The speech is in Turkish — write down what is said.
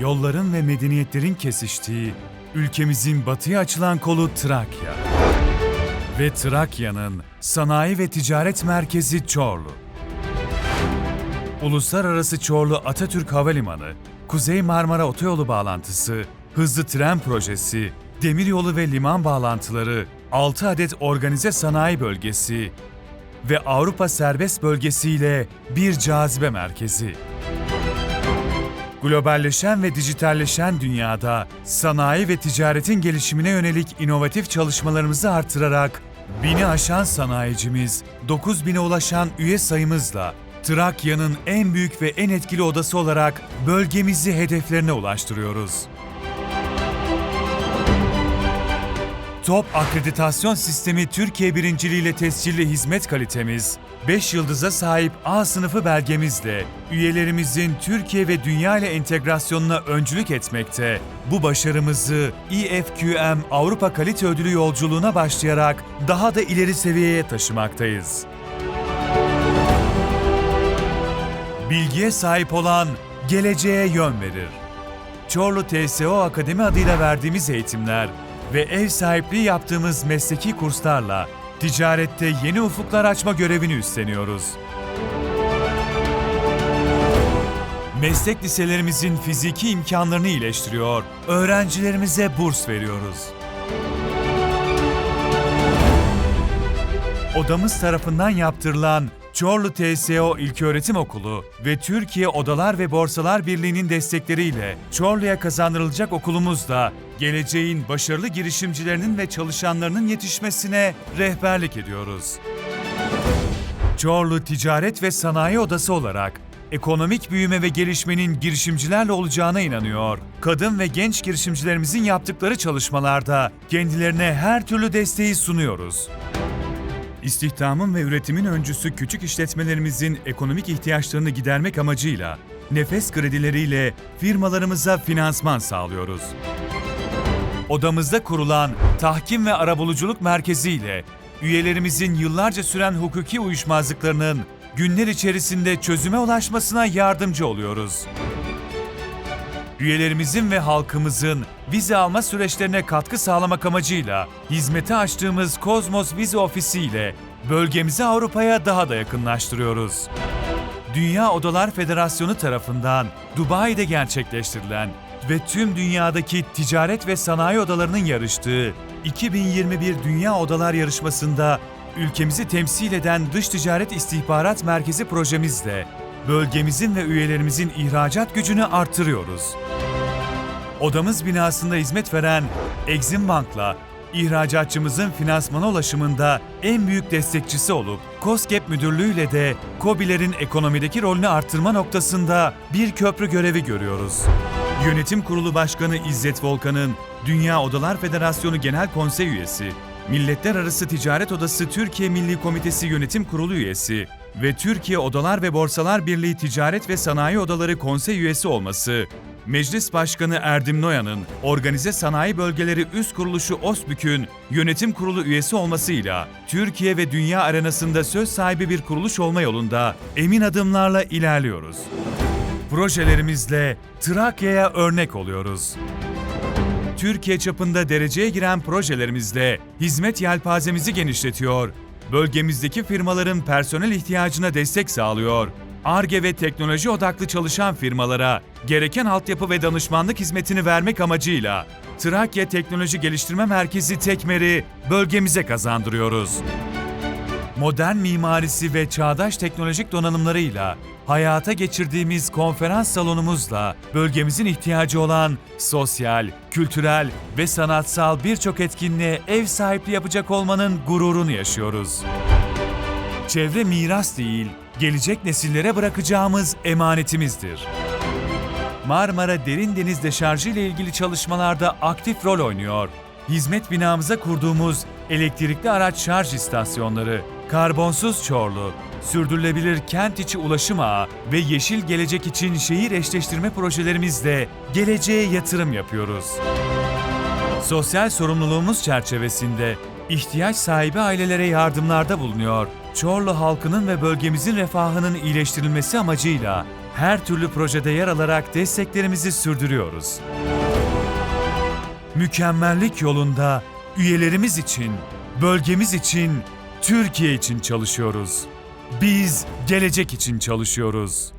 Yolların ve medeniyetlerin kesiştiği, ülkemizin batıya açılan kolu Trakya. Ve Trakya'nın sanayi ve ticaret merkezi Çorlu. Uluslararası Çorlu Atatürk Havalimanı, Kuzey Marmara Otoyolu bağlantısı, hızlı tren projesi, demiryolu ve liman bağlantıları, 6 adet organize sanayi bölgesi ve Avrupa Serbest Bölgesi ile bir cazibe merkezi. Globalleşen ve dijitalleşen dünyada sanayi ve ticaretin gelişimine yönelik inovatif çalışmalarımızı artırarak bini aşan sanayicimiz, 9000'e ulaşan üye sayımızla Trakya'nın en büyük ve en etkili odası olarak bölgemizi hedeflerine ulaştırıyoruz. Top Akreditasyon Sistemi Türkiye birinciliğiyle tescilli hizmet kalitemiz, 5 yıldıza sahip A sınıfı belgemizle üyelerimizin Türkiye ve dünya ile entegrasyonuna öncülük etmekte. Bu başarımızı EFQM Avrupa Kalite Ödülü yolculuğuna başlayarak daha da ileri seviyeye taşımaktayız. Bilgiye sahip olan geleceğe yön verir. Çorlu TSO Akademi adıyla verdiğimiz eğitimler ve ev sahipliği yaptığımız mesleki kurslarla ticarette yeni ufuklar açma görevini üstleniyoruz. Meslek liselerimizin fiziki imkanlarını iyileştiriyor, öğrencilerimize burs veriyoruz. Odamız tarafından yaptırılan Çorlu TSO İlköğretim Okulu ve Türkiye Odalar ve Borsalar Birliği'nin destekleriyle Çorlu'ya kazandırılacak okulumuzda geleceğin başarılı girişimcilerinin ve çalışanlarının yetişmesine rehberlik ediyoruz. Çorlu Ticaret ve Sanayi Odası olarak ekonomik büyüme ve gelişmenin girişimcilerle olacağına inanıyor. Kadın ve genç girişimcilerimizin yaptıkları çalışmalarda kendilerine her türlü desteği sunuyoruz. İstihdamın ve üretimin öncüsü küçük işletmelerimizin ekonomik ihtiyaçlarını gidermek amacıyla nefes kredileriyle firmalarımıza finansman sağlıyoruz. Odamızda kurulan tahkim ve arabuluculuk merkezi ile üyelerimizin yıllarca süren hukuki uyuşmazlıklarının günler içerisinde çözüme ulaşmasına yardımcı oluyoruz. Üyelerimizin ve halkımızın vize alma süreçlerine katkı sağlamak amacıyla hizmete açtığımız Kozmos Vize Ofisi ile bölgemizi Avrupa'ya daha da yakınlaştırıyoruz. Dünya Odalar Federasyonu tarafından Dubai'de gerçekleştirilen ve tüm dünyadaki ticaret ve sanayi odalarının yarıştığı 2021 Dünya Odalar Yarışması'nda ülkemizi temsil eden Dış Ticaret İstihbarat Merkezi projemizle bölgemizin ve üyelerimizin ihracat gücünü artırıyoruz. Odamız binasında hizmet veren Exim Bank'la ihracatçımızın finansmana ulaşımında en büyük destekçisi olup COSGAP Müdürlüğü'yle de KOBİ'lerin ekonomideki rolünü artırma noktasında bir köprü görevi görüyoruz. Yönetim Kurulu Başkanı İzzet Volkan'ın Dünya Odalar Federasyonu Genel Konsey üyesi, Milletler Arası Ticaret Odası Türkiye Milli Komitesi Yönetim Kurulu üyesi ve Türkiye Odalar ve Borsalar Birliği Ticaret ve Sanayi Odaları Konsey üyesi olması, Meclis Başkanı Erdim Noyan'ın Organize Sanayi Bölgeleri Üst Kuruluşu OSBÜK'ün yönetim kurulu üyesi olmasıyla Türkiye ve dünya arenasında söz sahibi bir kuruluş olma yolunda emin adımlarla ilerliyoruz. Projelerimizle Trakya'ya örnek oluyoruz. Türkiye çapında dereceye giren projelerimizle hizmet yelpazemizi genişletiyor, bölgemizdeki firmaların personel ihtiyacına destek sağlıyor, ARGE ve teknoloji odaklı çalışan firmalara gereken altyapı ve danışmanlık hizmetini vermek amacıyla Trakya Teknoloji Geliştirme Merkezi Tekmer'i bölgemize kazandırıyoruz. Modern mimarisi ve çağdaş teknolojik donanımlarıyla hayata geçirdiğimiz konferans salonumuzla bölgemizin ihtiyacı olan sosyal, kültürel ve sanatsal birçok etkinliğe ev sahipliği yapacak olmanın gururunu yaşıyoruz. Çevre miras değil, gelecek nesillere bırakacağımız emanetimizdir. Marmara Derin Deniz Deşarjı ile ilgili çalışmalarda aktif rol oynuyor. Hizmet binamıza kurduğumuz elektrikli araç şarj istasyonları, karbonsuz Çorlu, sürdürülebilir kent içi ulaşım ağı ve yeşil gelecek için şehir eşleştirme projelerimizle geleceğe yatırım yapıyoruz. Sosyal sorumluluğumuz çerçevesinde ihtiyaç sahibi ailelere yardımlarda bulunuyor. Çorlu halkının ve bölgemizin refahının iyileştirilmesi amacıyla her türlü projede yer alarak desteklerimizi sürdürüyoruz. Mükemmellik yolunda üyelerimiz için, bölgemiz için, Türkiye için çalışıyoruz. Biz gelecek için çalışıyoruz.